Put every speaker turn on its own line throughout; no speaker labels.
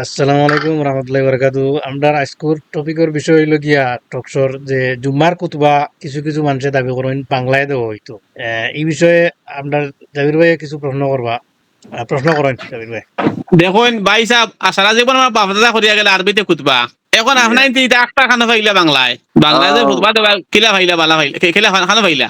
আসসালামু আলাইকুম রহমতুল্লাহ বারাকাতু আমরা আজকের টপিকের বিষয় হইল গিয়া টকশোর যে জুম্মার কুতবা কিছু কিছু মানুষে দাবি করেন বাংলায় দেওয়া হইতো। এই বিষয়ে আপনার জাবির ভাই কিছু প্রশ্ন করবা। প্রশ্ন করেন জাবির ভাই।
দেখুন, ভাই সাহেব সারা জীবন আমার বাপ দাদা করিয়া গেলে আরবিতে খুতবা। এখন আপনার তিনটা একটা খানো ফাইলা বাংলায়। বাংলায় যে ভুতবাদ কিলা ফাইলা বালা ফাইলা কিলা খানো ফাইলা?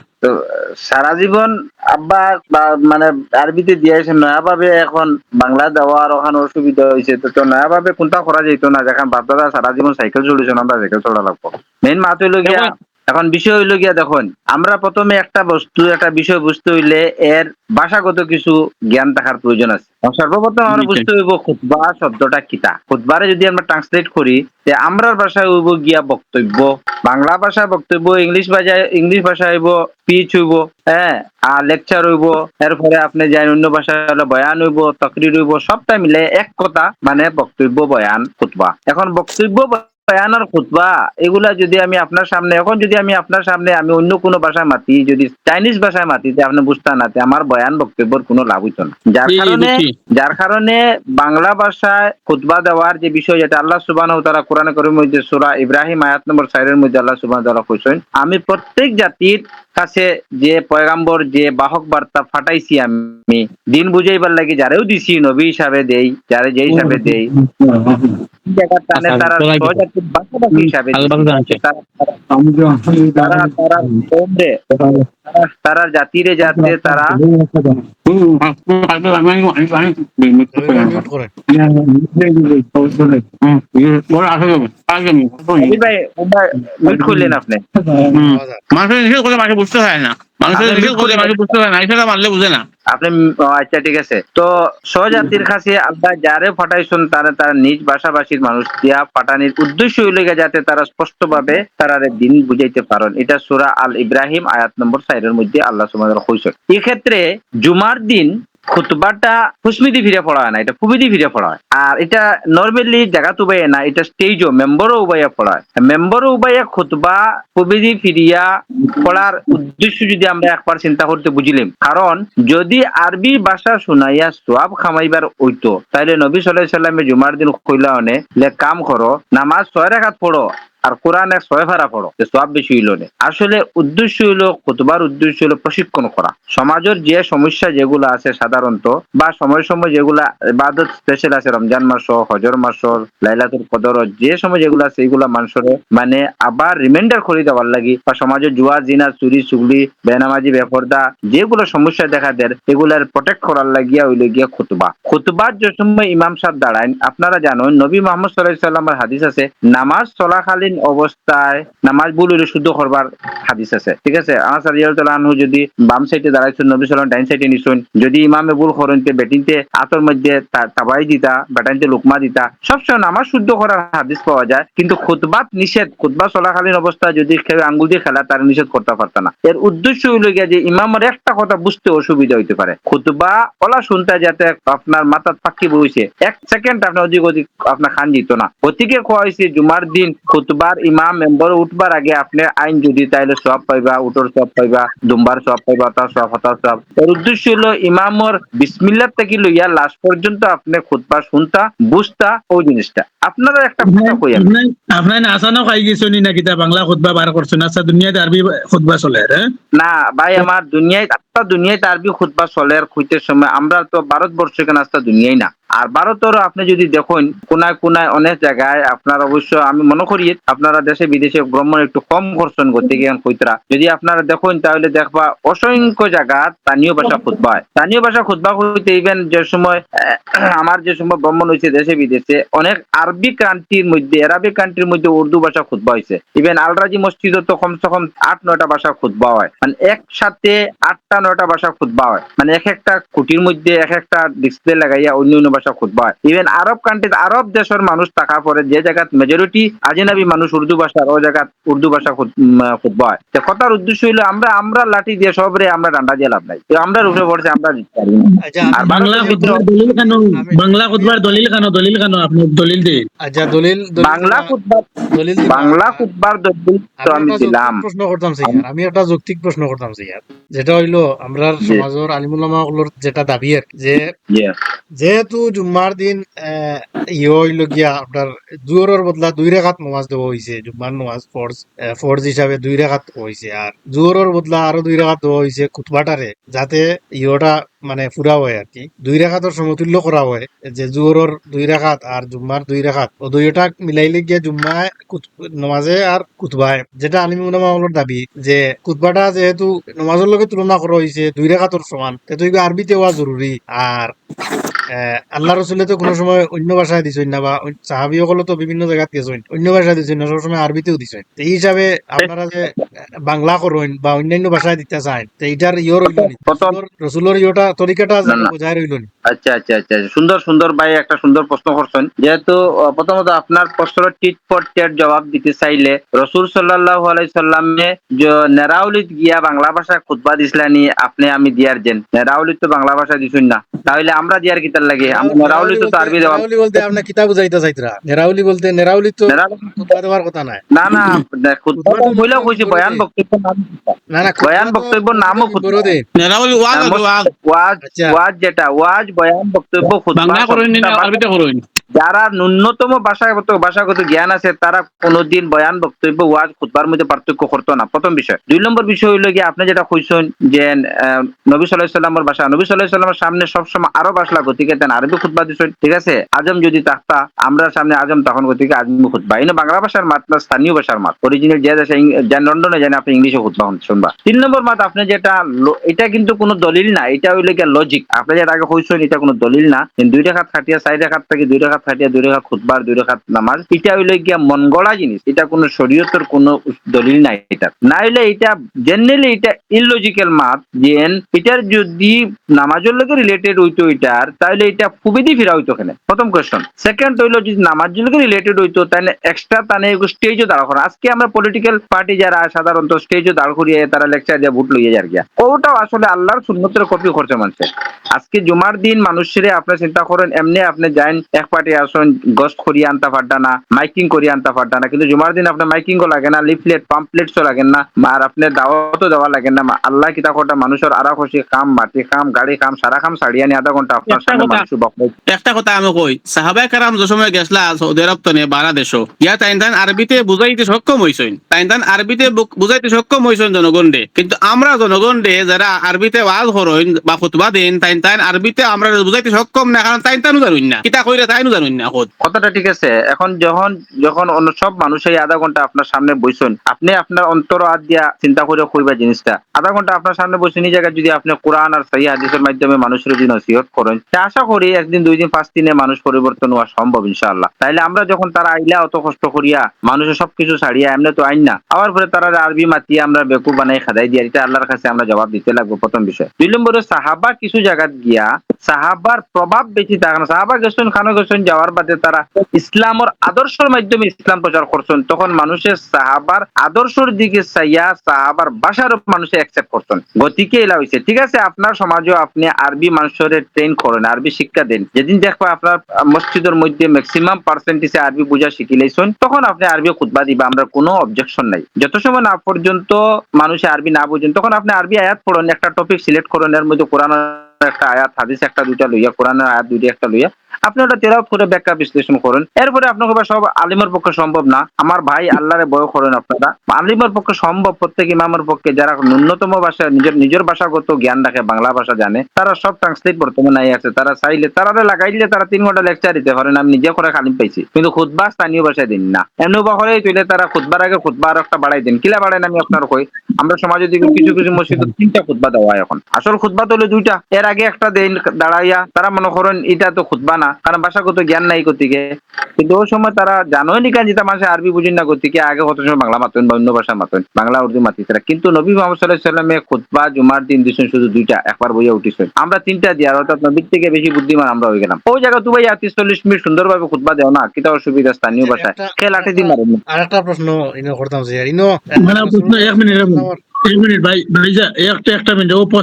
সারা জীবন আব্বা বা মানে আরবিতে দিয়েছে নয়া ভাবে এখন বাংলা দেওয়ার ওখানে অসুবিধা হয়েছে তো তো নয়া ভাবে কোনটা করা যেত না যখন বাপ দাদা সারা জীবন সাইকেল চলেছে আমরা সাইকেল চলা লাগবো। মেইন মাত হইল গিয়া
দেখুন।
এখন বিষয় হইল গিয়া দেখুন আমরা প্রথমে একটা বস্তু একটা বিষয় বুঝতে হইলে এর ভাষাগত কিছু জ্ঞান থাকার প্রয়োজন আছে। সর্বপ্রথম আমরা বুঝতে হইব খুতবা শব্দটা কিতা। খুতবারে যদি আমরা ট্রান্সলেট করি যে আমরার ভাষায় হইব গিয়া বক্তব্য বাংলা ভাষা বক্তব্য ইংলিশ ভাষায় ইংলিশ ভাষা হইব স্পিচ হইব হ্যাঁ আর লেকচার হইব এরপরে আপনি যাই অন্য ভাষা হলে বয়ান হইব তকরির হইব সবটা মিলে এক কথা মানে বক্তব্য বয়ান খুতবা। এখন বক্তব্য বয়ান আর খুতবা এগুলা যদি আমি আপনার সামনে এখন যদি আমি আপনার সামনে আমি অন্য কোনো ভাষায় মাতি যদি চাইনিজ ভাষায় মাতি তে আপনি বুঝতে না তে আমার বয়ান বক্তব্যের কোনো লাভ হইতো না। যার কারণে যার কারণে বাংলা ভাষায় খুতবা দেওয়ার যে বিষয় যেটা আল্লাহ সুবাহ তারা কোরআন করিম মধ্যে সুরা ইব্রাহিম আয়াত নম্বর সাইরের মধ্যে আল্লাহ সুবাহ তারা কইছেন আমি প্রত্যেক জাতির কাছে যে পয়গাম্বর যে বাহক বার্তা ফাটাইছি আমি দিন বুঝাইবার লাগে যারেও দিছি নবী হিসাবে দেই যারে যে হিসাবে দেই
আচ্ছা,
হিসাবে। তারা- তারা তারা জাতিরে যাতে তারা ভাই মিউট করলেন আপনি
মানুষের মানুষ বুঝতে হয় না মানুষের
আপনি
নিষেধ মানুষ বুঝতে না এছাড়া মানলে বুঝে না।
আপনি আচ্ছা ঠিক আছে। তো স্বজাতির কাছে আল্লাহ যারে ফাটাইছেন তারা তার নিজ ভাষাভাষীর মানুষ দিয়া ফাটানির উদ্দেশ্য হইল যাতে তারা স্পষ্টভাবে দিন বুঝাইতে পারেন। এটা সূরা আল ইব্রাহিম আয়াত নম্বর সাইডের মধ্যে আল্লাহ এক্ষেত্রে জুমার দিন খুতবাটা হুসমিদি ফিরে পড়া হয় না, এটা কুবিদি ফিরে পড়া হয় আর এটা নর্মালি জায়গা তো উবাইয়া না, এটা স্টেজও, মেম্বারও উবাইয়া পড়া হয় মেম্বারও উবাইয়া খুতবা কুবিদি ফিরিয়া পড়ার উদ্দেশ্য যদি আমরা একবার চিন্তা করতে বুঝিলাম, কারণ যদি আরবি ভাষা শুনাইয়া সোয়াব খামাইবার হইতো, তাইলে নবী সাল্লাহ সাল্লামে জুমার দিন কইলা অনে কাম করো, নামাজ ছয় রেখাত পড়ো আর কোরআনে ছয় ভাড়া পড়ো, যে সব বেশি হইল আসলে উদ্দেশ্য হইল, খুতবার উদ্দেশ্য হইল প্রশিক্ষণ করা। সমাজের যে সমস্যা যেগুলো আছে সাধারণত, বা সময় সময় যেগুলা বাদত স্পেশাল আছে, রমজান মাস হজর মাস লাইলাতুল কদর যে সময় যেগুলো আছে, এগুলা মানুষের মানে আবার রিমাইন্ডার করে দেওয়ার লাগি, বা সমাজের জুয়া, জিনা, চুরি, চুগলি, বেনামাজি, বেপর্দা, যেগুলো সমস্যা দেখা দেয়, এগুলার প্রোটেক্ট করার লাগিয়া হইলে গিয়া খুতবা। খুতবার যে সময় ইমাম সাহেব দাঁড়ায় আপনারা জানেন, নবী মোহাম্মদ সাল্লাহ সাল্লামের হাদিস আছে, নামাজ চলাকালীন অবস্থায় নামাজ ভুল শুদ্ধ করবার হাদিস আছে। ঠিক আছে? আমার সারিয়াল আনহু যদি বাম সাইডে দাঁড়াইছেন, নবী সাল্লাম ডাইন সাইডে নিছেন, যদি ইমামে ভুল করেন বেটিনতে আতর মধ্যে তাবাই দিতা, বেটাইনতে লুকমা দিতা, সবসময় নামাজ শুদ্ধ করার হাদিস পাওয়া যায়, কিন্তু খুতবাত নিষেধ, খুতবা চলাকালীন অবস্থায় যদি আঙ্গুল দিয়ে খেলা, তার নিষেধ করতে পারত না। এর উদ্দেশ্য হইল গিয়া যে ইমামের একটা কথা বুঝতে অসুবিধা হইতে পারে। খুতবা ওলা শুনতে যাতে আপনার মাথার পাখি বইছে, এক সেকেন্ড আপনার অধিক অধিক আপনার খান দিত না। গতিকে কোয়া হয়েছে জুমার দিন খুতবার ইমাম মেম্বর উঠবার আগে আপনি আইন যদি তাইলে সব পাইবা উটোর সব পাইবা দুম্বার সব পাইবা তার সব হতার সব এর উদ্দেশ্য হলো ইমামর বিসমিল্লাহ থেকে লইয়া লাস্ট পর্যন্ত আপনি খুতবা শুনতা বুঝতা ওই জিনিসটা। আপনারা একটা কথা কই আমি।
আপনার আসানো খাই গেছো নি না কিতা বাংলা খুতবা বার করছ? না আচ্ছা দুনিয়াতে আরবি খুতবা চলে হ্যাঁ?
না ভাই আমার দুনিয়ায় আত্মা দুনিয়ায় আরবি খুতবা চলে আর খুঁজতে সময় আমরা তো ভারতবর্ষ কেন আস্তা দুনিয়ায় না? আর ভারতেরও আপনি যদি দেখুন, কোনায় কোনায় অনেক জায়গায় আপনার অবশ্য আমি মনে করি আপনারা দেশে বিদেশে ভ্রমণ একটু কম করছেন করতে গিয়ে কইতরা। যদি আপনারা দেখুন, তাহলে দেখবা অসংখ্য জায়গা স্থানীয় ভাষা খুতবা। স্থানীয় ভাষা খুতবা হইতে ইভেন যে সময় আমার যে সময় ভ্রমণ হয়েছে দেশে বিদেশে, অনেক আরবি কান্ট্রির মধ্যে আরবিক কান্ট্রির মধ্যে উর্দু ভাষা খুতবা হয়েছে। ইভেন আলরাজি মসজিদে তো কমসে কম আট, নয়টা ভাষা খুতবা হয়। মানে একসাথে আটটা, নয়টা ভাষা খুতবা হয়। মানে এক একটা কুটির মধ্যে এক একটা ডিসপ্লে লাগাইয়া অন্য অন্য ভাষা খুতবা হয় ইভেন আরব কান্ট্রি আরব দেশের মানুষ থাকা পরে যে জায়গাত মেজরিটি আজিনাবি মানুষ উর্দু ভাষার ওই জায়গাত উর্দু ভাষা উম, তো কথার উদ্দেশ্য হইল আমরা আমরা লাঠি দিয়ে সবরে আমরা ডান্ডা দিয়ে লাভ নাই। আমরা রুখে পড়ছে আমরা
আচ্ছা
আর
বাংলা দলিল কেন? বাংলা দলিল কেন? দলিল কেন? আপনি দলিল দিন।
আচ্ছা দলিল
বাংলা
দলিল
বাংলা দলিল তো
আমি
দিলাম।
প্রশ্ন করতাম স্যার আমি একটা যৌক্তিক প্রশ্ন করতাম স্যার যেটা হইল আমরা। সমাজের আলিমুল্লামা যেটা দাবি আর যে. যেহেতু জুম্মার দিন ইয়ে হইল গিয়া আপনার জোহরের বদলা দুই রেখাত নমাজ দেওয়া হয়েছে জুম্মার নমাজ ফরজ ফরজ হিসাবে দুই রেখাত হয়েছে আর জোহরের বদলা আরও দুই রেখাত দেওয়া হয়েছে কুতবাটারে যাতে ইয়োটা মানে পুরা হয় আর কি। দুই রেখাতর সমতুল্য করা হয়, যে জোহরের দুই রেখাত আর জুম্মার দুই রেখাত ও দুইটা মিলাইলে গিয়া জুম্মায় নমাজে আর কুতবায় যেটা আলিম উলামাগুলোর দাবি, যে কুতবাটা যেহেতু নমাজের লগে তুলনা করা হয়েছে দুই রেখাতর সমান তো আরবিতে হওয়া জরুরি আর আল্লাহ রসুলে তো কোনো সময় অন্য ভাষায় দিছেন না বা সাহাবি সকলে তো বিভিন্ন জায়গাত গেছেন অন্য ভাষায় দিছেন না সবসময় আরবিতেও দিছেন। তো এই হিসাবে আপনারা যে বাংলা করেন বা অন্যান্য ভাষায় দিতে চান তো এইটার ইয়ে রইল নি। রসুলোর- ইয়েটা তরিকাটা। বোঝায় রইল নি।
আচ্ছা আচ্ছা আচ্ছা। সুন্দর সুন্দর ভাই একটা সুন্দর প্রশ্ন করছেন। যেহেতু প্রথমত আপনার প্রশ্নের টিট ফর টেট জবাব দিতে চাইলে রসুল সাল্লাহ আলাইসাল্লামে নেরাউলিত গিয়া বাংলা ভাষায় খুতবা দিছিলানি আপনি আমি দিয়ার যেন নেরাউলিত তো বাংলা ভাষা দিছুন না। তাহলে আমরা দিয়ার কিতার লাগে। আমরা নেরাউলি তো আরবি দেওয়া
নেরাউলি বলতে আপনার কিতাব বুঝাইতে চাইতরা নেরাউলি বলতে নেরাউলি তো খুতবা দেওয়ার কথা নাই।
না না খুতবা তো বইলা কইছি বয়ান বক্তব্য নাম
না না
বয়ান বক্তব্য নামও খুতবা।
নেরাউলি ওয়াজ ওয়াজ।
ওয়াজ
আচ্ছা।
ওয়াজ যেটা ওয়াজ বয়ান বক্তব্য খুতবা
বাংলা করেন না আরবিতে করেন।
যারা ন্যূনতম ভাষাগত ভাষাগত জ্ঞান আছে তারা কোনোদিন বয়ান বক্তব্য ওয়াজ খুতবার মধ্যে পার্থক্য করতো না। প্রথম বিষয়। দুই নম্বর বিষয় হইল গিয়ে আপনি যেটা কইছেন যে আহ, নবী সাল্লাহ সাল্লামের ভাষা নবী সাল্লাহ সাল্লামের সামনে সবসময় আরও ভাষা গতিকে তেন আরবি খুতবা দিছেন, ঠিক আছে? আজম যদি থাকতা আমরা সামনে আজম, তখন গতিকে আজমি খুতবা? এই বাংলা ভাষার মাত না, স্থানীয় ভাষার মাত। অরিজিনাল যে দেশে ইং- লন্ডনে জানে আপনি ইংলিশে খুতবা শুনবা। তিন নম্বর মাত, আপনি যেটা এটা কিন্তু কোনো দলিল না, এটা হইলে গিয়ে লজিক আপনি যেটা আগে কইছেন, এটা কোনো দলিল না। দুই রেখাত খাটিয়া চার রেখাত থেকে দুই রেখাত খাটিয়া দুই রেখাত খুতবার দুই রেখাত নামাজ, এটা হইলে গিয়া মন গড়া জিনিস। এটা কোনো শরীয়তের কোনো দলিল নাই এটা। না হইলে এটা জেনারেলি এটা ইললজিক্যাল মাত যেন এটার যদি নামাজের লগে রিলেটেড হইতো এটার তাহলে এটা ফুবিদি ফিরা হইতো এখানে। প্রথম কোয়েশ্চন সেকেন্ড হইল যদি নামাজের লগে রিলেটেড হইতো তাহলে এক্সট্রা তানে স্টেজও দাঁড়া করা আজকে আমরা পলিটিক্যাল পার্টি যারা সাধারণত স্টেজও দাঁড় করিয়ে তারা লেকচার দিয়ে ভোট লইয়ে যার গিয়া। ওটাও আসলে আল্লাহর সুন্নতের কপি করছে মানুষের আজকে জুমার দিন মানুষের আপনি চিন্তা করেন এমনি আপনি যাইন এক পার্টি আসুন গস্ত করিয়ে আনতে পারটা না মাইকিং করিয়ে আনতে পারটা না। কিন্তু জুমার দিন আপনার মাইকিংও লাগে না লিফলেট পাম্পলেটসও লাগে না আর আপনার দাওয়াতও দেওয়া লাগে না। আল্লাহ কিতা কটা মানুষের আরা খুশি কাম মাটি কাম গাড়ি কাম সারা কাম সারিয়ে আনি আধা ঘণ্টা আপনার
একটা কথা- আমি কই সাহাবাই কারাম যে সময় গেছলা সৌদি আরব তনে বাংলাদেশও ইয়া তাইন তাইন আরবিতে বুঝাইতে সক্ষম হইছেন তাইন তাইন আরবিতে বুঝাইতে সক্ষম হইছেন জনগণ দে কিন্তু আমরা জনগণ দে যারা আরবিতে ওয়াজ হরইন বা খুতবা দেন তাইন তাইন আরবিতে আমরা বুঝাইতে সক্ষম না কারণ তাইন তাইনও জানুন না। কিতা কইরা তাইনও জানুন না খোদ।
কথাটা ঠিক আছে এখন যখন যখন অন্য সব মানুষ এই আধা ঘণ্টা আপনার সামনে বইছেন আপনি আপনার অন্তর হাত দিয়া চিন্তা করে কইবা জিনিসটা। আধা ঘণ্টা আপনার সামনে বসে এই জায়গায় যদি আপনি কোরআন আর সহি হাদিসের মাধ্যমে মানুষের যদি নসিহত করেন তা আশা করি একদিন, দুই দিন, পাঁচ দিনে মানুষ পরিবর্তন হওয়া সম্ভব, ইনশাআল্লাহ। তাইলে আমরা যখন তারা আইলা, অত কষ্ট করিয়া মানুষের সবকিছু ছাড়িয়া, এমনি তো আইন না। আবার পরে তারা আরবি মাতিয়ে আমরা বেকু বানাই, খাদাই দিয়া, এটা আল্লাহর কাছে আমরা জবাব দিতে লাগবো প্রথম বিষয়। দুই নম্বরে, সাহাবা কিছু জায়গাত গিয়া সাহাবার প্রভাব বেশি থাকে সাহাবা গেছেন, খানো গেছেন, যাওয়ার বাদে তারা ইসলামর আদর্শের মাধ্যমে ইসলাম প্রচার করছেন। তখন মানুষের সাহাবার আদর্শের দিকে চাইয়া সাহাবার ভাষার মানুষে অ্যাকসেপ্ট করছেন। গতিকে এলা হয়েছে ঠিক আছে, আপনার সমাজও আপনি আরবি মানুষের ট্রেন করেন। আরবি শিক্ষা দেন। যেদিন দেখবা আপনার মসজিদের মধ্যে ম্যাক্সিমাম পার্সেন্টেজে আরবি বোঝা শিখিলেছেন তখন আপনি আরবি খুতবা দিবা, আমরা কোনো অবজেকশন নাই। যত সময় না পর্যন্ত মানুষে আরবি না বুঝেন, তখন আপনি আরবি আয়াত পড়েন, একটা টপিক সিলেক্ট করেন, এর মধ্যে কোরআন একটা আয়াত হাদিস একটা দুইটা লইয়া, কোরআনের আয়াত দুইটা একটা লইয়া আপনি ওটা তেরাওত করে ব্যাখ্যা বিশ্লেষণ করেন, এরপরে আপনাকে সব আলিমের পক্ষে সম্ভব না। আমার ভাই আল্লাহরে বয় করেন আপনারা। আলিমের পক্ষে সম্ভব, প্রত্যেক ইমামের পক্ষে যারা ন্যূনতম ভাষা নিজের নিজের ভাষাগত জ্ঞান রাখে, বাংলা ভাষা জানে, তারা সব ট্রান্সলেট বর্তমানে নাই আছে। তারা চাইলে, তারা লাগাইলে তারা তিন ঘণ্টা লেকচার দিতে পারেন আমি নিজে করে খালিম পাইছি। কিন্তু খুদবা স্থানীয় ভাষায় দিন না। এমনি বা করে তুইলে তারা খুদবার আগে খুদবা আর একটা বাড়াই দিন। কিলা বাড়াই আমি আপনার কই? আমরা সমাজে দিকে কিছু কিছু মসজিদে তিনটা খুতবা দেওয়া এখন। আসল খুতবা তো হলো দুইটা। এর আগে একটা দিন দাঁড়াইয়া, তারা মনে করেন এটা তো খুতবা না। কারণ ভাষাগত জ্ঞান নাই গতিকে কিন্তু ওই সময় তারা জানোই নি কেন যেটা মানুষ আরবি বুঝেন না গতিকে আগে কত সময় বাংলা মাতেন বা অন্য ভাষা মাতেন বাংলা উর্দু মাতি তারা। কিন্তু নবী মোহাম্মদ সাল্লাহ সাল্লামে খুতবা জুমার দিন দিচ্ছেন শুধু দুইটা একবার বইয়া উঠিছেন। আমরা তিনটা দিয়ে অর্থাৎ নবীর থেকে বেশি বুদ্ধিমান আমরা হয়ে গেলাম। ওই জায়গা তুমি আত্রিশ চল্লিশ মিনিট সুন্দরভাবে খুতবা দেও না কিতা অসুবিধা স্থানীয় ভাষায়। খেলাটে দিন মারেন
আর একটা প্রশ্ন ইনো করতাম যে ইনো
মানে প্রশ্ন এক মিনিট এক মিনিট আপনার খুব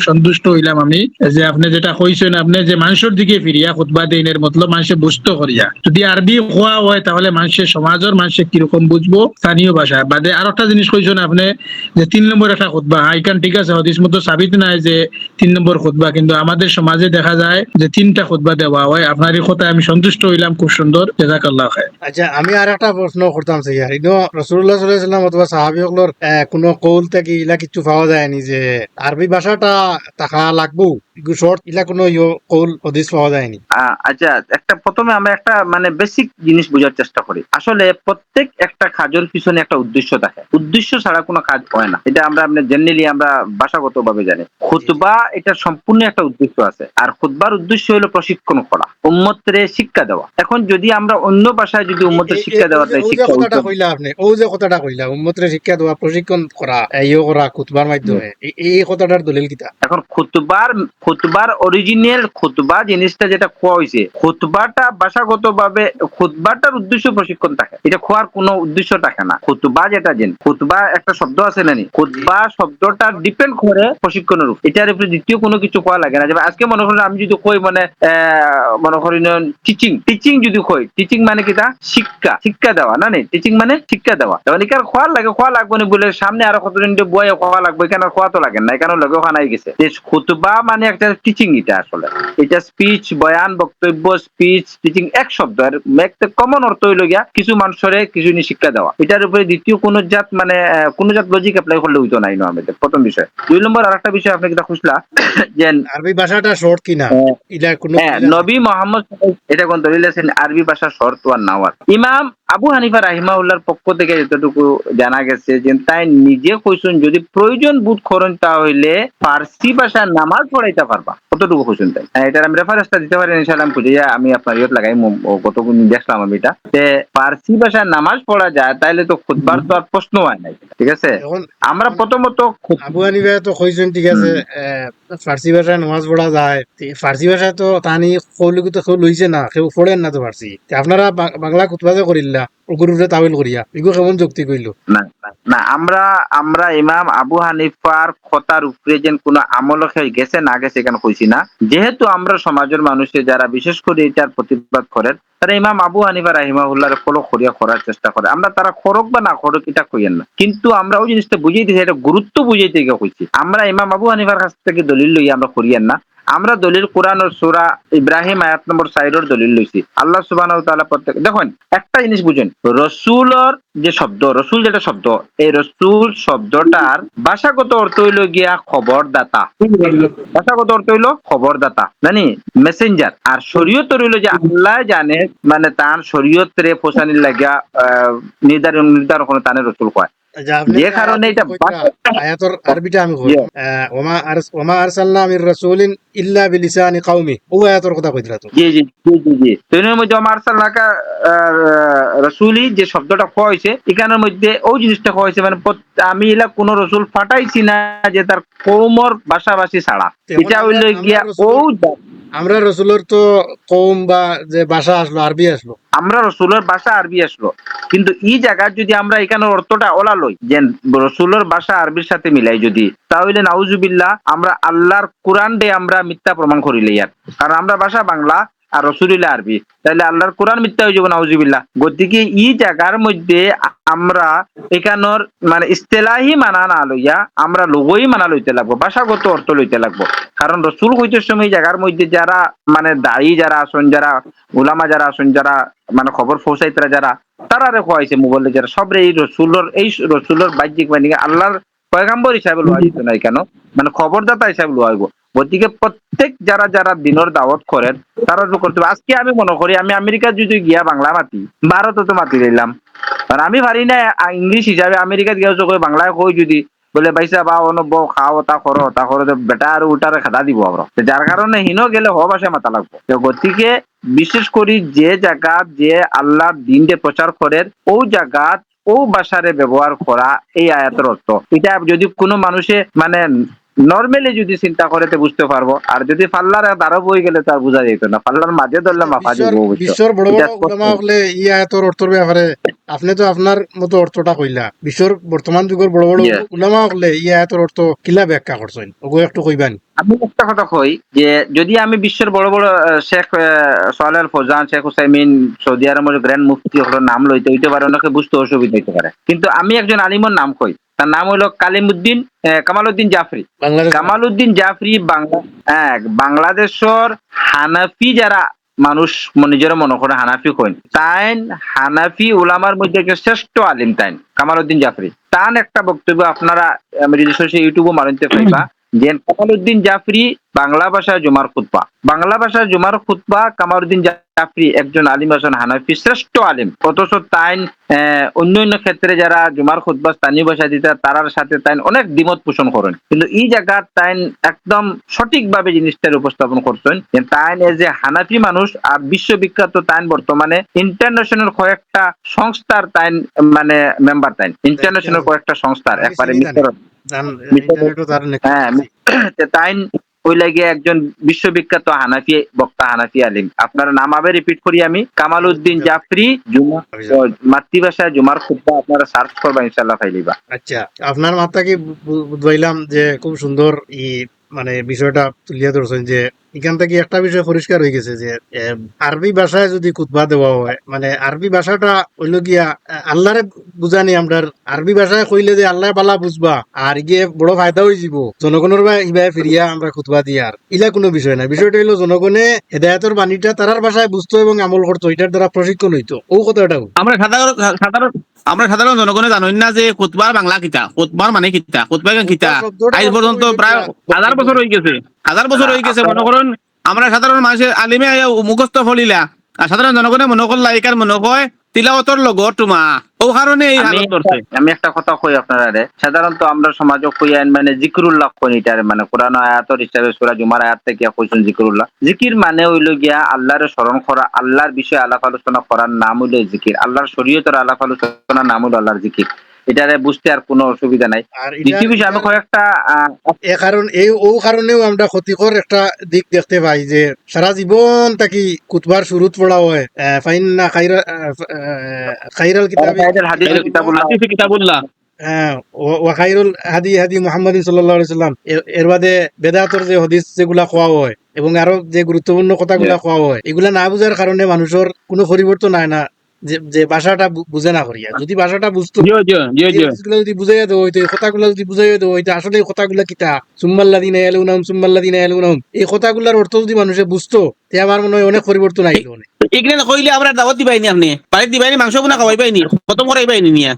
সন্তুষ্ট হইলাম আমি, যে আপনি যেটা কইছেন, আপনি যে মানুষের দিকে ফিরিয়া খুতবা দেন, এর মতলব মানুষে বুঝতে করিয়া। যদি আরবি হওয়া হয়, তাহলে মানুষের সমাজের মানুষে কীরকম বুঝব? স্থানীয় ভাষা। বাদে আর একটা জিনিস কইছেন আপনি, যে তিন নম্বর একটা খুতবা। আইকান ঠিক আছে, হদিস মতো সাবিত নাই যে তিন নম্বর খুতবা, কিন্তু আমাদের সমাজে দেখা যায় যে তিনটা খুতবা দেওয়া হয়। আপনার এই কথায় আমি সন্তুষ্ট হইলাম, খুব সুন্দর। জেজাকাল্লাহ খায়
আচ্ছা আমি আর একটা প্রশ্ন করতাম স্যার রসুল্লাহ সাল্লাম অথবা সাহাবিগুলোর কোনো কৌল থেকে কিছু পাওয়া যায়নি যে আরবি ভাষাটা টাকা লাগবো? শর্ট ইলা কোনো কৌল হদিস পাওয়া যায়নি।
আচ্ছা একটা প্রথমে আমরা একটা মানে বেসিক জিনিস বোঝার চেষ্টা করি। আসলে প্রত্যেক একটা কাজের পিছনে একটা উদ্দেশ্য থাকে। উদ্দেশ্য ছাড়া কোনো কাজ হয় না। এটা আমরা জেনারেলি আমরা ভাষাগত ভাবে জানি। খুতবা এটা সম্পূর্ণ একটা উদ্দেশ্য আছে। আর খুতবার উদ্দেশ্য হলো প্রশিক্ষণ করা উম্মতরে শিক্ষা দেওয়া। এখন যদি আমরা অন্য ভাষায় যদি উম্মতের শিক্ষা দেওয়া যায় শিক্ষা
কথাটা কইলা আপনি ও যে কথাটা কইলা উম্মতরে শিক্ষা দেওয়া প্রশিক্ষণ করা ইয়ে করা কুতবার মাধ্যমে এই- এই কথাটার দলিল কিতা?
এখন খুতবার খুতবার অরিজিনাল খুতবা জিনিসটা যেটা খোয়া হয়েছে খুতবাটা ভাষাগত ভাবে খুতবাটার উদ্দেশ্য প্রশিক্ষণ থাকে। এটা খোয়ার কোনো উদ্দেশ্য থাকে না। খুতবা যেটা জেন, খুতবা একটা শব্দ আছে নানি খুতবা শব্দটা ডিপেন্ড করে প্রশিক্ষণের উপর। এটার উপরে দ্বিতীয় কোনো কিছু কোয়া লাগে না। যেমন আজকে মনে করেন আমি যদি কই মানে মনে করেন টিচিং টিচিং যদি কই টিচিং মানে কি তা? শিক্ষা শিক্ষা দেওয়া, না টিচিং মানে শিক্ষা দেওয়া। তখন এখানে খোয়া লাগে, খোয়া লাগবে না বলে সামনে আরও কতদিন বয়ে খোয়া লাগবে, এখানে খোয়া তো লাগে না এখানে লগে খানাই গেছে। যে খুতবা মানে একটা টিচিং এটা আসলে। এটা স্পিচ বয়ান বক্তব্য স্পিচ টিচিং এক শব্দ। আর একটা কমন অর্থ হইল গিয়া কিছু মানুষের কিছু জিনিস শিক্ষা দেওয়া। এটার উপরে দ্বিতীয় কোন জাত মানে কোন জাত লজিক অ্যাপ্লাই করলে হইতো নাই না আমাদের প্রথম বিষয়। দুই নম্বর আর একটা বিষয় আপনি কিটা খুঁজলা যে
আরবি ভাষাটা শর্ট কিনা?
হ্যাঁ।
কোনো
হ্যাঁ নবী মোহাম্মদ এটা কোন দলিল আরবি ভাষা শর্ত আর নাওয়ার ইমাম আবু হানিফা রাহিমাউল্লাহর পক্ষ থেকে যতটুকু জানা গেছে যে তাই নিজে কইছেন যদি প্রয়োজন বোধ করেন তাহলে ফার্সি ভাষা নামাজ পড়াইতে পারবা। কতটুকু কইছেন তাই? হ্যাঁ, এটার আমি রেফারেন্সটা দিতে পারি ইনশাআল্লাহ আমি খুঁজে আমি আপনার ইয়ত লাগাই কতক্ষণ দেখলাম আমি এটা। যে ফার্সি ভাষা নামাজ পড়া যায় তাইলে তো খুদবার তো আর প্রশ্ন হয় নাই ঠিক আছে? আমরা প্রথমত
আবু হানিফা তো কইছেন ঠিক আছে ফার্সি ভাষায় নামাজ পড়া যায়। ফার্সি ভাষায় তো তানি কৌলুকি তো লইছে না কেউ পড়েন না তো ফার্সি আপনারা বাংলা কুতবা যে করিল্লা গুরুরে তাবিল করিয়া। কেমন যুক্তি কইলো?
না আমরা আমরা ইমাম আবু হানিফার উপরে যেন কোনো আমল গেছে, না গেছে এখানে কইছি না। যেহেতু আমরা সমাজের মানুষে যারা বিশেষ করে এটার প্রতিবাদ করেন, তারা ইমাম আবু হানিফা রাহিমাহুল্লাহর ফলো করিয়া করার চেষ্টা করে। আমরা তারা করক বা না করক, এটা কইয়েন না। কিন্তু আমরা ওই জিনিসটা বুঝাই দিছি এটা গুরুত্ব বুঝাইতে গিয়ে কইছি। আমরা ইমাম আবু হানিফার কাছ থেকে দলিল লই আমরা করিয়েন না। আমরা দলিল কোরআন ও সূরা ইব্রাহিম আয়াত নম্বর সাইডের দলিল লইছি। আল্লাহ তাআলা প্রত্যেক দেখুন, একটা জিনিস বুঝেন। রসুলর যে শব্দ, রসুল যেটা শব্দ, এই রসুল শব্দটার ভাষাগত অর্থ হইল গিয়া খবরদাতা। ভাষাগত অর্থ হইল খবরদাতা জানি মেসেঞ্জার আর শরীয়ত হইল যে আল্লাহ জানে মানে তার শরীয়ত রে পোষানির লাগিয়া নির্ধারণ নির্ধারণ তানে রসুল কয়। যে কারণে এটা
আয়াতর আরবিটা আমি কই? ওমা আরস ওমা আরসালনা মির রাসূলিন ইল্লা বিলিসানি কওমি। ও আয়াতর কথা কইতরা তো।
জি জি জি জি জি। তো এর মধ্যে আমার সাল্লাকা রসুলি যে শব্দটা কয়া এখানের মধ্যে ওই জিনিসটা কয়া হয়েছে মানে আমি এলা কোন রসুল ফাটাইছি না যে তার কৌমর ভাষাভাষী ছাড়া। এটা হইল গিয়া ও
আমরা রসুলের তো কম বা যে ভাষা আসলো, আরবি আসলো।
আমরা রসুলের ভাষা আরবি আসলো। কিন্তু ই জায়গা যদি আমরা এখানে অর্থটা ওলা লই যে রসুলের বাসা আরবির সাথে মিলাই যদি, তাহলে নাউজুবিল্লাহ আমরা আল্লাহর কোরআন ডে আমরা মিথ্যা প্রমাণ করিলে ইয়ার কারণ আমরা ভাষা বাংলা আর রসুলিল্লাহ আরবি। তাহলে আল্লাহর কোরআন মিথ্যা হয়ে যাব, নাউজুবিল্লাহ। গতিকে এই জায়গার মধ্যে আমরা এখানোর মানে ইস্তেলাহি মানা না লইয়া আমরা লোগই মানা লইতে লাগবো, ভাষাগত অর্থ লইতে লাগবো। কারণ রসুল হইতে সময় জায়গার মধ্যে যারা মানে দায়ী যারা আসন, যারা উলামা যারা আসন, যারা মানে খবর পৌঁছাইতরা যারা তারা রে খোয়াইছে মোবাইলে যারা। সবরে এই রসুলোর এই রসুলোর বাহ্যিক মানে আল্লাহর পয়গাম্বর হিসাবে লোয়া যেত না কেন মানে খবরদাতা হিসাবে লোয়া হইব। গতিকে প্রত্যেক যারা যারা দিনের দাওয়াত করেন তারা তো করতে আজকে আমি মনে করি, আমি আমেরিকা যদি গিয়া বাংলা মাতি ভারত তো মাতি দিলাম। কারণ আমি পারি না ইংলিশ হিসাবে আমেরিকাত গিয়া কই বাংলায় কই যদি, বলে ভাইসা বা অনব খাও তা করো তা করো বেটা আর উটারে খাদা দিব আমরা যার কারণে হিনো গেলে হ ভাষা মাথা লাগবো। তো গতিকে বিশেষ করি যে জায়গাত যে আল্লাহর দিনকে প্রচার করেন ও জায়গাত ও ভাষারে ব্যবহার করা এই আয়াতের অর্থ এটা যদি কোনো মানুষে মানে নর্মালি যদি চিন্তা করে তো বুঝতে পারব আর যদি পাল্লার দ্বারা বই গেলে তার বোঝা যেত না। পাল্লার মাঝে ধরলে মাফা দিব
বিশ্বর বড় বড় হলে ই আয়াতর অর্থর ব্যাপারে আপনি তো আপনার মতো অর্থটা কইলা। বিশ্বর বর্তমান যুগের বড় বড়. উলামা হলে ই আয়াতর অর্থ কিলা ব্যাখ্যা করছেন ওগো একটু কইবেন।
আমি একটা কথা কই যে যদি আমি বিশ্বের বড় বড় শেখ সোহেল ফৌজান শেখ হুসাইমিন সৌদি আরবের গ্র্যান্ড মুফতি হলোর নাম লইতে হইতে পারে অনেকে বুঝতে অসুবিধা হইতে পারে। কিন্তু আমি একজন আলিমর নাম কই। তার নাম হলো কালিমুদ্দিন কামালউদ্দিন জাফরি। কামালউদ্দিন জাফরি বাংলা এক বাংলাদেশের হানাফি যারা মানুষ নিজের মনে করে হানাফি কইন। তাইন হানাফি উলামার মধ্যে শ্রেষ্ঠ আলিম তাইন কামালউদ্দিন জাফরি। তান একটা বক্তব্য আপনারা আমি যদি সরাসরি ইউটিউবে মারতে পাইবা যে কামালউদ্দিন জাফরি বাংলা ভাষায় জুমার খুতবা বাংলা ভাষায় জুমার খুতবা কামালউদ্দিন জাফরি একজন আলিম হানাফি শ্রেষ্ঠ আলিম। অথচ তাইন আহ, অন্য অন্য ক্ষেত্রে যারা জুমার খুতবা স্থানীয় ভাষা দিতে তারার সাথে তাইন অনেক দ্বিমত পোষণ করেন। কিন্তু এই জায়গা তাইন একদম সঠিকভাবে জিনিসটার উপস্থাপন করছেন। তাইন এজ এ হানাফি মানুষ আর বিশ্ববিখ্যাত তাইন বর্তমানে ইন্টারন্যাশনাল কয়েকটা সংস্থার তাইন মানে মেম্বার তাইন। ইন্টারন্যাশনাল কয়েকটা সংস্থার একবারে হ্যাঁ তে ওই লাগে একজন বিশ্ববিখ্যাত হানাফি বক্তা হানাফি আলিম। আপনার নাম আবে রিপিট করি আমি কামাল উদ্দিন জাফরি জুমা মাতৃভাষা মাতৃভাষায় জুমার খুব্বা আপনারা সার্চ করবা ইনশাল্লাহ ফাইলিবা
আচ্ছা আপনার মাথা কি বুঝাইলাম যে খুব সুন্দর ই মানে বিষয়টা তুলিয়া ধরছেন যে এখান থেকে একটা বিষয় পরিষ্কার হয়ে গেছে যে আরবি ভাষায় যদি কুতবা দেওয়া হয় মানে আরবি ভাষাটা হইল গিয়া আল্লাহরে বুঝানি আমরা, আরবি ভাষায় কইলে যে আল্লাহ বালা বুঝবা, আর গিয়ে বড় ফায়দা হয়ে যাব জনগণের বা ইবাই ফিরিয়া আমরা কুতবা দিই আর। ইলা কোনো বিষয় না বিষয়টা হইল জনগণে হেদায়তর বাণীটা তারার ভাষায় বুঝতো এবং আমল করতো, এটার দ্বারা প্রশিক্ষণ হইতো। ও কথাটা
আমরা সাধারণ সাধারণ আমরা সাধারণ জনগণে জানেন না যে কোতবার বাংলা কিতা? কোতবার মানে কিতা? খুতবা কিতা? আজ পর্যন্ত প্রায় হাজার বছর হয়ে গেছে। হাজার বছর হয়ে গেছে মনে করুন আমরা সাধারণ মানুষের আলিমে মুখস্থ ফলিলা। আর সাধারণ জনগণে মনে করলা একার মনে কয় তিলাওয়াতর লগো তোমা ও কারণে এই হালত
আমি একটা কথা কই আপনারা রে সাধারণত আমরা সমাজে কই আইন মানে জিকিরুল্লাহ কই এটার মানে কোরআন আয়াতর হিসাবে সূরা জুমার আয়াত থেকে কইছেন জিকিরুল্লাহ। জিকির মানে হইল গিয়া আল্লাহর স্মরণ করা আল্লাহর বিষয়ে আলাপ আলোচনা করার নাম হইল জিকির। আল্লাহর শরীয়তের আলাপ আলোচনার নাম হইল আল্লাহর জিকির। এটারে বুঝতে আর কোনো অসুবিধা নাই।
আর
দ্বিতীয় বিষয় আমি কয়েকটা
এ কারণ এই ও কারণেও আমরা ক্ষতিকর একটা দিক দেখতে পাই যে সারা জীবন তাকি কুতবার শুরুত পড়া হয়। ফাইন না খাইরা খাইরাল কিতাবি।
কিতাবুল্লাহ।
হ্যাঁ, হাদি সাল্লাম। এর বাদে বেদাতর যে হদিস যেগুলা কোয়া হয় এবং আরও যে গুরুত্বপূর্ণ কথাগুলা কোয়া হয় এগুলা না বুঝার কারণে মানুষের কোনো পরিবর্তন হয় না। যে যে ভাষাটা বুঝে না করিয়া। যদি ভাষাটা বুঝতো যদি বুঝাইয়া দেওয়া হইতো এই কথাগুলো যদি বুঝাইয়া দেওয়া হইতো আসলে এই কথাগুলা কিতা? সুম্মাল্লাদিন এলুনাম সুম্মাল্লাদিন এলুনাম এই কথাগুলার অর্থ যদি মানুষে বুঝতো তে আমার মনে হয় অনেক পরিবর্তন আইলো অনেক।
এগুলো কইলে আমরা দাওয়াত দিবাইনি আপনি। বাড়িতে দিবাইনি মাংস বোনা খতম নিয়ে।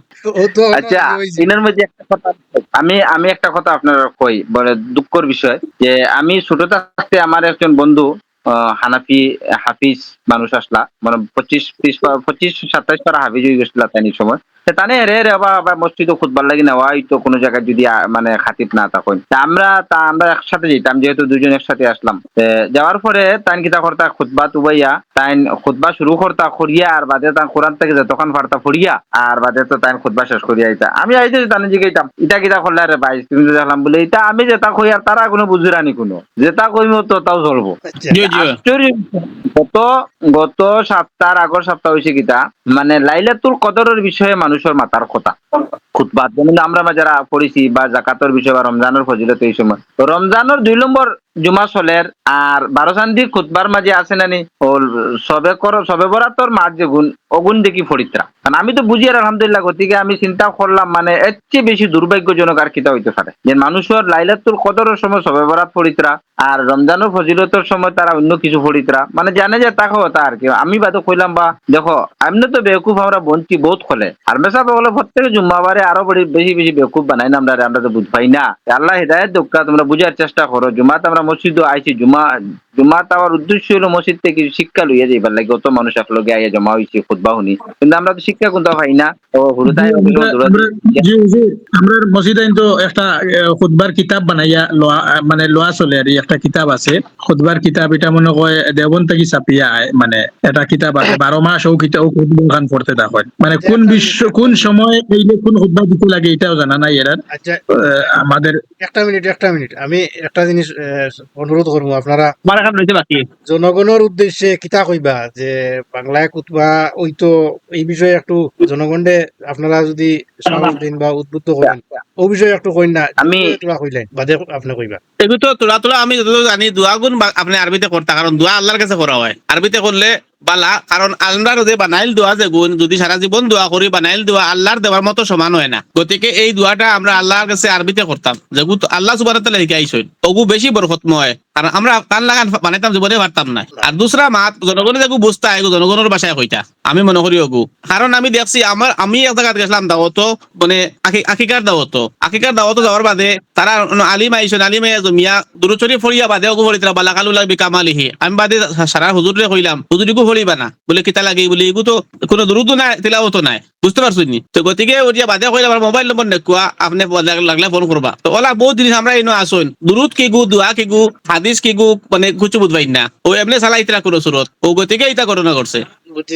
আচ্ছা এনার মধ্যে একটা কথা আমি আমি একটা কথা আপনার কই বলে দুঃখর বিষয় যে আমি ছোট থাকতে আমার একজন বন্ধু আহ, হানাফি হাফিজ মানুষ আসলা মানে পঁচিশ ত্রিশ পঁচিশ সাতাইশ পারা হাফিজ হয়ে গেছিল তাই সময়। তে তানে রে রে আবার আবার মসজিদে খুদবার লাগি না ওই তো কোনো জায়গায় যদি মানে খাতিব না তখন তা আমরা তা আমরা একসাথে যেতাম যেহেতু দুজন একসাথে আসলাম। যাওয়ার পরে তাই কিতা করতা তুবাইয়া তাই খুতবা শুরু করতা করিয়া আর বাদে তাই কোরআন থেকে যে তখন ফার্তা ফড়িয়া আর বাদে তো তাই খুতবা শেষ করিয়া আইতা। আমি আইতে তানে জিগাইতাম ইটা কিতা করলে রে ভাই তুমি তো দেখলাম বলে এটা আমি যেটা কই আর তারা কোনো বুঝুরানি কোনো। যেটা কইমো তো তাও চলবো।
আচ্ছা।
আশ্চর্য। গত গত সপ্তাহ আগর সপ্তাহ হয়েছে কিতা মানে লাইলাতুল কদরের বিষয়ে মানুষের মাথার কথা। খুতবাত যেমন আমরা যারা পড়েছি বা জাকাতের বিষয় বা রমজানের ফজিলত এই সময়। রমজানের দুই নম্বর জুমা চলের, আর বারো চান্দি খুতবার মাঝে আছে নানি ও সবে কর, সবে বরাতর মার যে গুণ, অগুণ দেখি ফরিত্রা কারণ আমি তো বুঝি আর আলহামদুলিল্লাহ, গতিকে আমি চিন্তা করলাম মানে এর চেয়ে বেশি দুর্ভাগ্যজনক আর কিতা হইতে পারে। যে মানুষের লাইলাতুল কদরের সময় সবে বরাত ফরিত্রা আর রমজানের ফজিলতের সময় তারা অন্য কিছু ফরিত্রা মানে জানে যে তাকে হতা আর কি। আমি বাদে কইলাম বা, দেখো, এমনি তো বেকুফ আমরা বঞ্চি বহুত খোলে। আর মেসা বলে প্রত্যেক জুম্মাবারে আরও বেশি বেশি বেকুফ বানাই না আমরা আমরা তো বুঝ পাই না। আল্লাহ হৃদায়ত দোকা তোমরা বুঝার চেষ্টা করো। জুমাতে আমরা মসজিদে আইসি জুমা জুমা তাওয়ার উদ্দেশ্য হলো মসজিদ থেকে কিছু শিক্ষা লইয়া যাইবার লাগে। অত মানুষ একলগে আইয়া জমা হইছে খুতবা শুনি কিন্তু আমরা তো শিক্ষা কোনটা পাই না। ও
আমরা- জি আমরা মসজিদে তো একটা খুদবার কিতাব বানাইয়া লোয়া মানে লোয়া চলে আর একটা কিতাব আছে। খুদবার কিতাব এটা মনে দেবন থেকে চাপিয়া আয় মানে এটা কিতাব আছে বারো মাস ও কিতাব ও খুদবা খান পড়তে দেখেন মানে কোন বিশ্ব কোন সময় এইলে কোন খুদবা দিতে লাগে এটাও জানা নাই এরা।
আচ্ছা।
আমাদের
একটা মিনিট একটা মিনিট। আমি একটা জিনিস অনুরোধ করব আপনারা।
আমার রয়েছে বাকি
জনগণের উদ্দেশ্যে কিতা কইবা যে বাংলায় কুতবা ওই তো এই বিষয়ে একটু জনগণে আপনারা যদি সাহস দিন বা উদ্বুদ্ধ করেন ও বিষয়ে একটু কইন না
আমি-
তোরা কইলেন বাদে আপনি কইবা।
এগুলো তো তোলা তোলা আমি যতদূর জানি দোয়া গুণ আপনি আরবিতে করতা কারণ দোয়া আল্লাহর কাছে করা হয়। আরবিতে করলে বালা, কারণ আল্লাহর যে বানাইল দোয়া যে গুণ, যদি সারা জীবন দোয়া করি, বানাইল দোয়া আল্লাহর দেওয়ার মতো সমান হয় না। গতিকে এই দোয়াটা আমরা আল্লাহর কাছে আরবিতে করতাম। তো আল্লাহ সুবাহ তালা আইসই ওগু বেশি বরকতম হয় কারণ আমরা কান লাগান বানাইতাম, জীবনে পারতাম না। আর দুসরা মাত জনগণের এগু জনগণের বাসায় হইতা। আমি মনে করি ওগু। কারণ আমি দেখছি, আমার, আমি এক জায়গায় গেছিলাম দাওয়াতো মানে আকি- আকিকার দাওয়াতো। আকিকার দাওয়াতো যাওয়ার বাদে তারা আলিম আইসন, আলিম আইয়া জমিয়া দুরুচরি ফরিয়া বাদে ওগু ফরি তারা বালাকালু লাগবি কামালিহি। আমি বাদে সারা হুজুরে কইলাম হুজুরিকু ফরিবা না? বলে কিতা লাগে? বলে এগু তো কোনো দুরুদও নাই তিলাওতো নাই। বুঝতে পারছ নি? তো গতিকে ওরিয়া বাদে কইলাম আমার মোবাইল নম্বর নেকুয়া আপনি লাগ- লাগলে ফোন করবা তো ওলা বহুত জিনিস আমরা এনো আসুন দুরুদ কি গু দোয়া কি গু হাদিস কি গু মানে কিছু বুঝবাই না। ও এমনি চালা ইতরা করো সুরত ও গতিকে ইতা করোনা করছে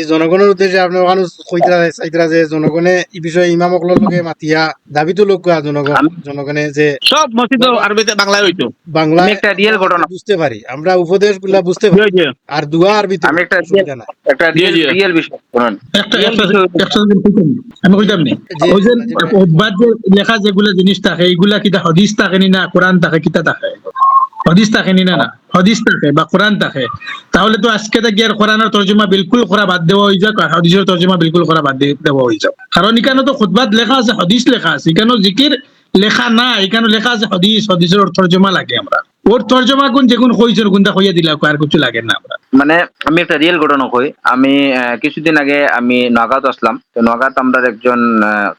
জনগণের উদ্দেশ্যে আপনি ওখানে কইতা চাইতরা যে জনগণে এই বিষয়ে ইমামকলৰ লগে মাতিয়া দাবিটো লগোৱা জনগণ
আমি-
জনগণে যে
সব মসজিদ আরবিতে বাংলায় হইতো।
বাংলা
আমি একটা real ঘটনা-
বুঝতে পারি। আমরা উপদেশগুলা বুঝতে পারি। আর দুয়া আরবিতে
আমি একটা একটা রিয়েল। রিয়েল বিষয় শুনুন।
একটা একটা। আমি কইতাম নি ওই যে লেখা যেগুলা জিনিস থাকে এইগুলা কিতা হদিস থাকে নি না কোরআন থাকে কিতা থাকে? হদিস থাকে নি না না। হদিস থাকে বা কোরআন থাকে। তাহলে তো আজকে থেকে আর কোরআনের তর্জমা বিলকুল করা বাদ দেওয়া হয়ে যাক আর হদিসের তর্জমা বিলকুল করা বাদ দেওয়া হয়ে যাক কারণ এখানে তো খুদবাদ লেখা আছে, হদিস লেখা আছে। এখানে জিকির লেখা না এখানে লেখা আছে, হদিস হদিসের তর্জমা লাগে আমরা। ওর তর্জমা কোন কোনটা কইয়া দিলা আর কিছু লাগে না
মানে আমি একটা রিয়েল ঘটনা কই। আমি কিছুদিন আগে আমি নগাঁত আসলাম। তো নগাঁত আমরা একজন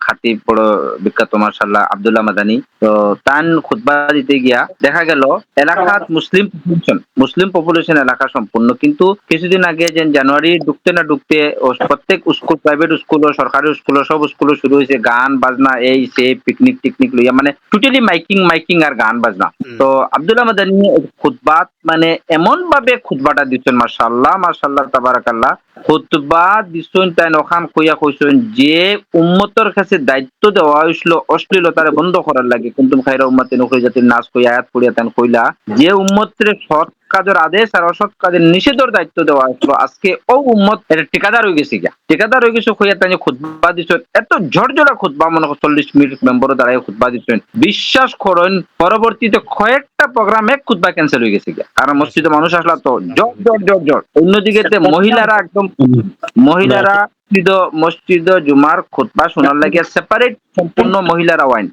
খাতিব বড় বিখ্যাত মার্শাল্লাহ আব্দুল্লাহ মাদানি। তো তান খুতবা দিতে গিয়া দেখা গেল এলাকাত মুসলিম পপুলেশন মুসলিম পপুলেশন এলাকা সম্পূর্ণ। কিন্তু কিছুদিন আগে যে জানুয়ারি ঢুকতে না ঢুকতে ও প্রত্যেক স্কুল প্রাইভেট স্কুল ও সরকারি স্কুল সব স্কুল শুরু হয়েছে গান বাজনা এই সে পিকনিক টিকনিক লইয়া। মানে টোটালি মাইকিং মাইকিং আর গান বাজনা। তো আব্দুল্লাহ মাদানি খুতবাত মানে এমন ভাবে খুতবাটা দিচ্ছেন মাশাল্লাহ মাশাল্লাহ তাবারাকাল্লাহ। খুতবা দিচ্ছেন তাই নখান কইয়া কইছেন যে উম্মতর কাছে দায়িত্ব দেওয়া হয়েছিল, অশ্লীলতারে বন্ধ করার লাগে। কিন্তু খাইরা উম্মাতে নকরি জাতির নাচ কই আয়াত করিয়া তেন কইলা, যে উম্মতের সৎ কাজের আদেশ আর অসৎ কাজের নিষেধের দায়িত্ব দেওয়া হয়েছিল। আজকে ও উম্মত এটা ঠিকাদার হয়ে গেছে গিয়া। ঠিকাদার হয়ে গেছে কইয়া তাই খুতবা দিচ্ছেন এত ঝরঝরা খুতবা, মনে করো চল্লিশ মিনিট মেম্বর দাঁড়ায় খুতবা দিচ্ছেন বিশ্বাস করেন, পরবর্তীতে কয়েকটা প্রোগ্রাম এক খুতবা ক্যান্সেল হয়ে গেছে গিয়া। কারণ মসজিদে মানুষ আসলা তো জট জট জট জট অন্যদিকে মহিলারা একদম, মহিলারা মসজিদ মসজিদ জুমার খুতবা শোনার লাগে সেপারেট সম্পূর্ণ মহিলারা ওয়াইন।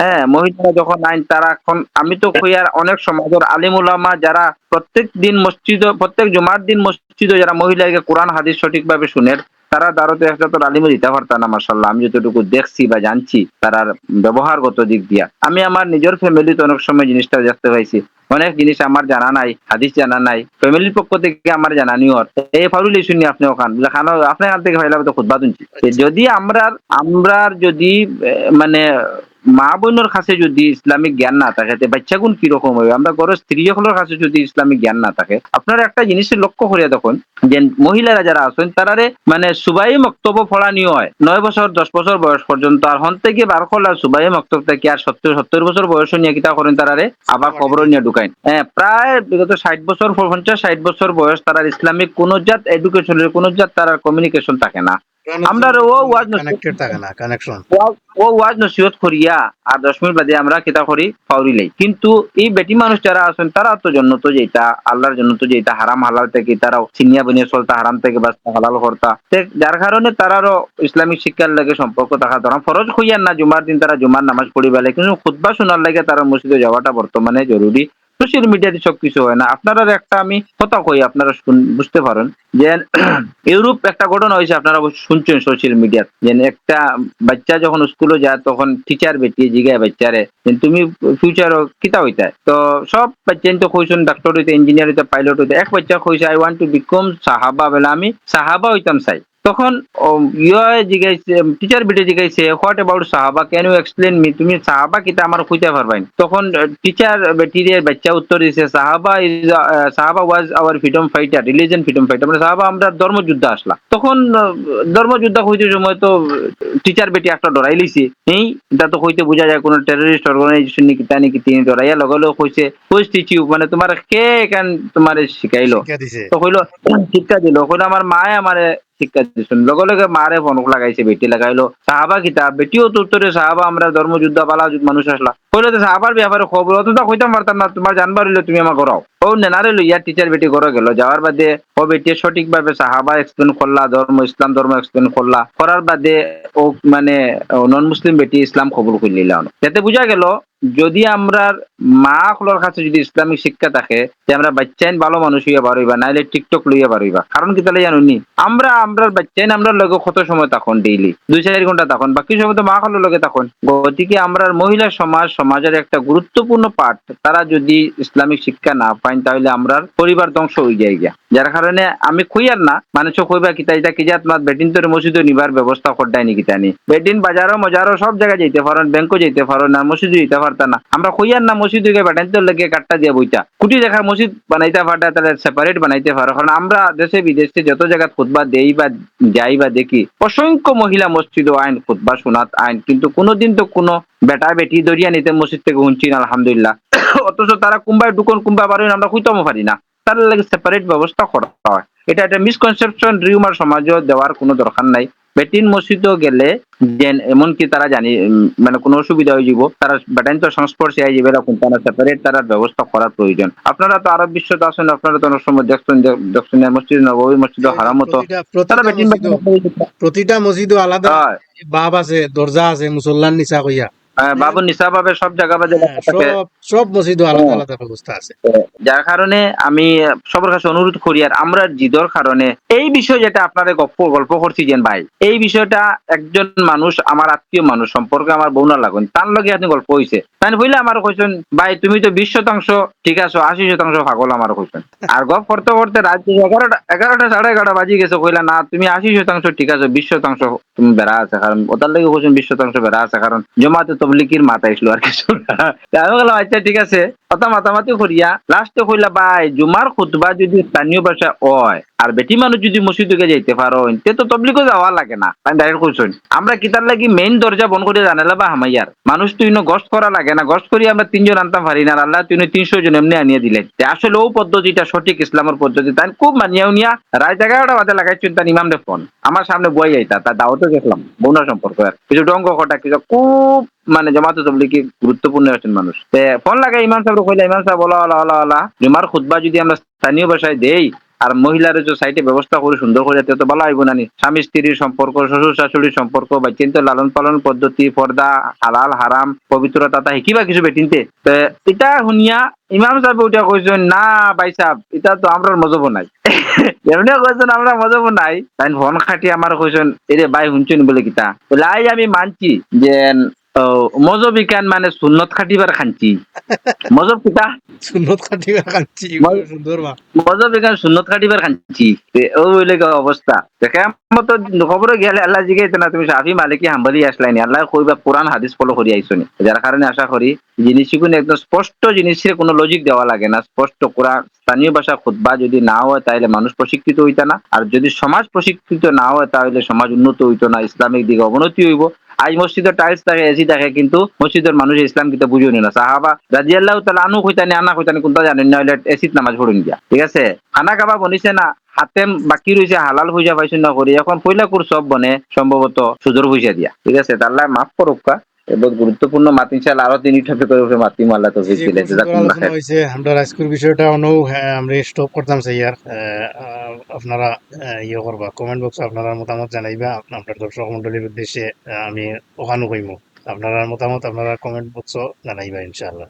হ্যাঁ মহিলারা যখন আইন, তারা এখন, আমি তো কইয়ার অনেক সমাজের আলিম উলামা যারা প্রত্যেক দিন মসজিদ, প্রত্যেক জুমার দিন মসজিদ যারা মহিলাকে কোরআন, হাদিস সঠিকভাবে শুনের তারা দারতে একটা তো আলিমে দিতে পারতাম না মাসাল্লাহ আমি যতটুকু দেখছি বা জানছি, তারার ব্যবহারগত দিক দিয়া। আমি আমার নিজের ফ্যামিলিতে অনেক সময় জিনিসটা দেখতে পাইছি। অনেক জিনিস আমার জানা নাই, হাদিস জানা নাই ফ্যামিলির পক্ষ থেকে আমার জানা নিও এই ফারুল শুনি আপনি ওখান খানো, আপনার কাছ থেকে ভাইলাম তো শুনছি যদি আমরা আমরার যদি মানে মা বোনের কাছে যদি ইসলামিক জ্ঞান না থাকে বাচ্চা গুণ কীরকম হবে? আমরা ঘরের স্ত্রী সকলের কাছে যদি ইসলামিক জ্ঞান না থাকে, আপনারা একটা জিনিসের লক্ষ্য করিয়া দেখুন, যে মহিলারা যারা আছেন, তারারে মানে সুবাই বক্তব্য পড়ানি হয়। নয় বছর, দশ বছর বয়স পর্যন্ত, আর হন থেকে বার করলে সুবাই বক্তব্য থেকে আর সত্তর সত্তর বছর বয়স নিয়ে কিতা করেন তারারে? আবার কবর নিয়ে ঢুকাইন। হ্যাঁ প্রায় বিগত ষাট বছর, পঞ্চাশ ষাট বছর বয়স তারা ইসলামিক কোন জাত এডুকেশনের কোন জাত তার কমিউনিকেশন থাকে না। আমরা ও ওয়াজ
কানেক্টেড থাকে না কানেকশন
ও ওয়াজ নসিহত করিয়া আর দশ মিনিট বাদে আমরা কিতা করি ফাউরি লাই। কিন্তু এই বেটি মানুষ যারা আছেন তারা তো জন্য তো যেটা আল্লাহর জন্য তো যেটা হারাম হালাল থেকে তারাও চিনিয়া বনিয়া চলতা হারাম থেকে বাঁচতা হালাল করতা। যার কারণে তারারও ইসলামিক শিক্ষার লাগে সম্পর্ক থাকা ধরা ফরজ হইয়ার না জুমার দিন তারা জুমার নামাজ পড়িবা লাগে কিন্তু খুতবা শোনার লাগে তারা মসজিদে যাওয়াটা বর্তমানে জরুরি। সোশ্যাল মিডিয়াতে সবকিছু হয় না। আপনারা একটা আমি কথা কই আপনারা বুঝতে পারেন। যে ইউরোপ একটা ঘটনা হয়েছে, আপনারা শুনছেন সোশ্যাল মিডিয়া যে একটা বাচ্চা যখন স্কুলে যায়, তখন টিচার বেটিয়ে জিগায় বাচ্চারে। তুমি ফিউচার কিতা হইতা? তো সব বাচ্চা তো কইছেন ডাক্তার হইতে ইঞ্জিনিয়ার হইতে পাইলট হইতে। এক বাচ্চা কইছে আই ওয়ান্ট টু বিকম সাহাবা বলে, আমি সাহাবা হইতাম চাই তখন ইয়ে জিগাইছে টিচার বিটে জিগাইছে হোয়াট অ্যাবাউট সাহাবা? ক্যান ইউ এক্সপ্লেন মি তুমি সাহাবা কিতা আমার কইতে পারবাই। তখন টিচার বেটির বাচ্চা উত্তর দিছে সাহাবা ইজ সাহাবা was our freedom fighter religion freedom fighter মানে সাহাবা আমরা ধর্মযুদ্ধ আসলা। তখন ধর্মযুদ্ধ হইতে সময় তো টিচার বেটি একটা ডরাই লিছি এই এটা তো হইতে বোঝা যায় কোন টেররিস্ট অর্গানাইজেশন নাকি তা নাকি তিনি ডরাইয়া লগে লগে কইছে হুইচ টিচ ইউ মানে তোমার কে এখান তোমার শিখাইলো তো কইলো শিক্ষা দিল। কইলো আমার মায়ে আমারে শিক্ষা দিচ্ছেন লগে লগে মারে ফোন লাগাইছে, বেটি লাগাইলো সাহাবা কিতাব বেটিও তো তোরে সাহাবা আমরা ধর্মযুদ্ধ পালা মানুষ আসলা কইলো তো সাহাবার ব্যাপারে খবর অত তো কইতাম পারতাম না, তোমার জানবার হইল তুমি আমার ঘরাও ও নেনারে লইয়া টিচার বেটি ঘরে গেল, যাওয়ার বাদে ও বেটি সঠিকভাবে সাহাবা এক্সপ্লেন করলা ধর্ম, ইসলাম ধর্ম এক্সপ্লেন করলা করার বাদে ও মানে নন মুসলিম বেটি ইসলাম কবুল করে নিলাম যাতে বোঝা গেল, যদি আমরা মা হলোর কাছে যদি ইসলামিক শিক্ষা থাকে, যে আমরা বাচ্চাইন ভালো মানুষ হইয়া পারইবা নাইলে টিকটক লইয়া পারইবা কারণ কি তাহলে জানুনি আমরা আমরা বাচ্চাইন আমরা লগে কত সময় তখন ডেইলি দুই চার ঘণ্টা তখন, বাকি সময় তো মা হলোর লগে তখন। গতিকে আমরা মহিলা সমাজ সমাজের একটা গুরুত্বপূর্ণ পার্ট তারা যদি ইসলামিক শিক্ষা না পাইন তাহলে আমরা পরিবার ধ্বংস হয়ে যায় গিয়া। যার কারণে আমি কইয়ার না, মানুষ কইবা কিতা ইতা কি যে তোমার বেটিন তোর মসজিদে নিবার ব্যবস্থা করডাই নি কিতা নি। বেটিন বাজারও মজারও সব জায়গায় যেতে পারেন, ব্যাংকও যেতে পারো না মসজিদে যেতে পারতা না। আমরা কইয়ার না, মসজিদে গিয়ে বেটান তোর লেগে কাটটা দিয়ে বইতা। কুটি দেখা মসজিদ বানাইতে পারতা তাহলে সেপারেট বানাইতে পারো। কারণ আমরা দেশে, বিদেশে যত জায়গা খুতবা দেই বা যাই বা দেখি, অসংখ্য মহিলা মসজিদ আইন খুতবা শোনাত আইন, কিন্তু কোনোদিন তো কোনো বেটা বেটি দরিয়া নিতে মসজিদ থেকে শুনছি না আলহামদুলিল্লাহ। অথচ তারা কুম্বাই ঢুকন কুম্বা পারেন আমরা খুঁজতেও পারি না। তার লাগে সেপারেট ব্যবস্থা করা হয়। এটা একটা মিসকনসেপশন রিউমার সমাজও দেওয়ার কোনো দরকার নাই। বেটিন মসজিদও গেলে যে এমনকি তারা জানি মানে কোনো অসুবিধা হয়ে যাব তারা বেটাইন তো সংস্পর্শে আই যাবে এরকম তারা সেপারেট তারা ব্যবস্থা করার প্রয়োজন। আপনারা তো আরব বিশ্বতে আসেন আপনারা তো অনেক সময় দেখছেন দেখছেন মসজিদ নবী মসজিদ হারাম তো
প্রতিটা-
তারা বেটিন
প্রতিটা মসজিদও আলাদা। বাব আছে দরজা আছে মুসল্লান নিচা কইয়া।
বাবু নিসা ভাবে সব জায়গা বাজে
হ্যাঁ, সব মসজিদও আলাদা আলাদা ব্যবস্থা আছে।
যার কারণে আমি সবার কাছে অনুরোধ করি আর আমরা জিদর কারণে এই বিষয় যেটা আপনারা গল্প গল্প করছি যেন ভাই এই বিষয়টা একজন মানুষ আমার আত্মীয় মানুষ সম্পর্কে আমার লাগুন তার লগে আপনি গল্প হয়েছে তাই বললে আমার কইছেন ভাই তুমি তো বিশ শতাংশ ঠিক আছো আশি শতাংশ পাগল আমার কইছেন। আর গপ করতে করতে রাত এগারোটা এগারোটা সাড়ে এগারোটা বাজি গেছে কইলা না তুমি আশি শতাংশ ঠিক আছো বিশ শতাংশ তুমি বেড়া আছে কারণ ওটার লাগে কইছেন বিশ শতাংশ বেড়া আছে কারণ জমাতে তবলিকির মাথা আসলো আর কিছু আমি বললাম আচ্ছা ঠিক আছে। কথা মাতামাতি করিয়া লাস্টে কইলা, ভাই, জুমার খুতবা যদি স্থানীয় ভাষা হয় আর বেটি মানুষ যদি মসজিদে যাইতে পারো তে তো তবলিগও যাওয়া লাগে না। আমি ডাইরেক্ট কইছেন। আমরা কিতার লাগি মেইন দরজা বন্ধ করে জানালা বা হামাইয়ার মানুষ তো ইনো গস্ত করা লাগে না। গস্ত করি আমরা তিনজন আনতাম পারি না। আল্লাহ তিনি তিনশো জন এমনি আনিয়ে দিলেন। আসলে ও পদ্ধতিটা সঠিক ইসলামের পদ্ধতি। তাই খুব মানিয়া উনিয়া রাত এগারোটা বাজে লাগাইছেন তার ইমাম ফোন। আমার সামনে বই আইতা তার দাওয়াতে গেছিলাম বৌনা সম্পর্ক আর কিছু ডঙ্গ কটা কিছু খুব মানে জমাতে তবলিকি গুরুত্বপূর্ণ আছেন মানুষ ফোন লাগাই ইমাম সাহেব কইলা, ইমাম সাহেব বলা আলা আলা জুমার খুতবা যদি আমরা স্থানীয় ভাষায় দেই আর মহিলার যে সাইটে ব্যবস্থা করে সুন্দর করে তে তো ভালো হইব নানি স্বামী স্ত্রীর সম্পর্ক, শ্বশুর শাশুড়ির সম্পর্ক বা চিন্তা লালন পালন পদ্ধতি, পর্দা, হালাল, হারাম, পবিত্রতা তা শিকিবা কিছু বেটিনতে এটা শুনিয়া ইমাম সাহেব উঠে কইছেন না ভাই সাহেব এটা তো আমরা মজব নাই। এমনি কইছেন আমরা মজব নাই। তাই ফোন খাটি আমার কইছেন এরে ভাই শুনছেন বলে কিতা। বলে আমি মানছি যে মজব ইকান মানে সুন্নত খাটিবার খানছি মজব কিতা?
সুন্নত কাটিবার কাঞ্চি
মই-
সুন্দর বা
মজব এখানে সুন্নত কাটিবার খানছি তে ও বলে কি অবস্থা? দেখে মতো খবরে গেলে আল্লাহ জিগাইতে না তুমি সাফি মালিকি হাম্বালি আসলাইনি। আল্লাহ কইবা কোরআন হাদিস ফলো করি আইসনি। যার কারণে আশা করি জিনিসগুলো একদম স্পষ্ট জিনিসের কোনো লজিক দেওয়া লাগে না। স্পষ্ট কোরআন স্থানীয় ভাষা খুতবা যদি না হয় তাহলে মানুষ প্রশিক্ষিত হইতা না। আর যদি সমাজ প্রশিক্ষিত না হয় তাহলে সমাজ উন্নত হইতো না। ইসলামিক দিকে অবনতি হইব। আজ মসজিদের টাইলস থাকে এসি থাকে, কিন্তু মসজিদের মানুষ ইসলাম কিন্তু বুঝিও না। সাহাবা রাজি আল্লাহ তালা আনু কইতানি আনা কইতানি, কোনটা জানেন? না হলে এসিত নামাজ পড়ুন গিয়া। ঠিক আছে? খানা খাবা বনিছে না, হাতে বাকি রয়েছে হালাল পয়সা পাইছেন না করি। এখন পয়লা কুর সব বনে সম্ভবত সুজোর পয়সা দিয়া। ঠিক আছে? তাহলে মাফ করুক বহুত গুরুত্বপূর্ণ মাত ইনশাআল্লাহ আরও তিনি উপরে মাতি তো দিলে খাইর।
আমরা বিষয়টা অনু আমরা স্টপ করতাম আপনারা ইয়ে করবা কমেন্ট বক্সে আপনারা মতামত জানাইবা আপ- আপনার দর্শক মন্ডলীর উদ্দেশ্যে আমি ওখানো কইমু আপনারা মতামত আপনারা কমেন্ট বক্স জানাইবা ইনশাআল্লাহ